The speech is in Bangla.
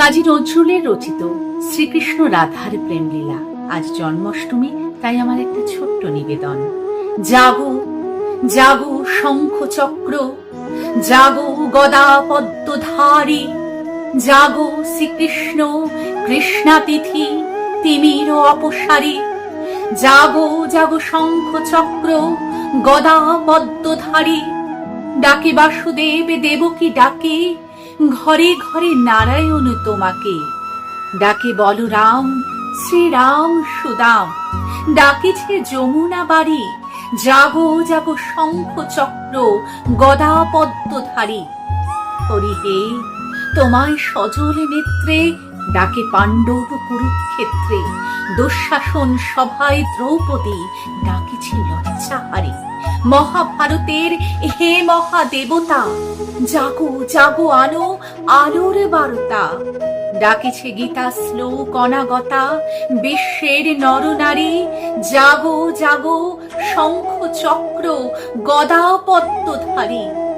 কাজী নজরুলের রচিত শ্রীকৃষ্ণ রাধার প্রেমলীলা। আজ জন্মাষ্টমী, তাই আমার একটা ছোট্ট নিবেদন। জাগো জাগো শঙ্খ চক্র জাগো গদা পদ্মধারী জাগো শ্রীকৃষ্ণ কৃষ্ণাতিথি, তিমির অপসারী, জাগো জাগো শঙ্খ চক্র গদা পদ্মধারী ডাকে বাসুদেব, দেবকী ডাকে ঘরে ঘরে নারায়ণ তোমাকে। ডাকে বলরাম শ্রীরাম সুদাম। ডাকেছে যমুনা বাড়ি, জাগো জাগো শঙ্খ চক্র গদা হরি হে, তোমায় সজল নেত্রে ডাকে পাণ্ডব কুরুক্ষেত্রে। দুঃশাসন সভায় দ্রৌপদী ডাকেছে লজ্জাহারে। মহাভারতের হে মহাদেবতা। জাগো জাগো আলো, আলোর বারতা। ডাকেছে গীতা শ্লোক অনাগতা, বিশ্বের নরনারী। জাগো জাগো শঙ্খ চক্র গদা পদ্মধারী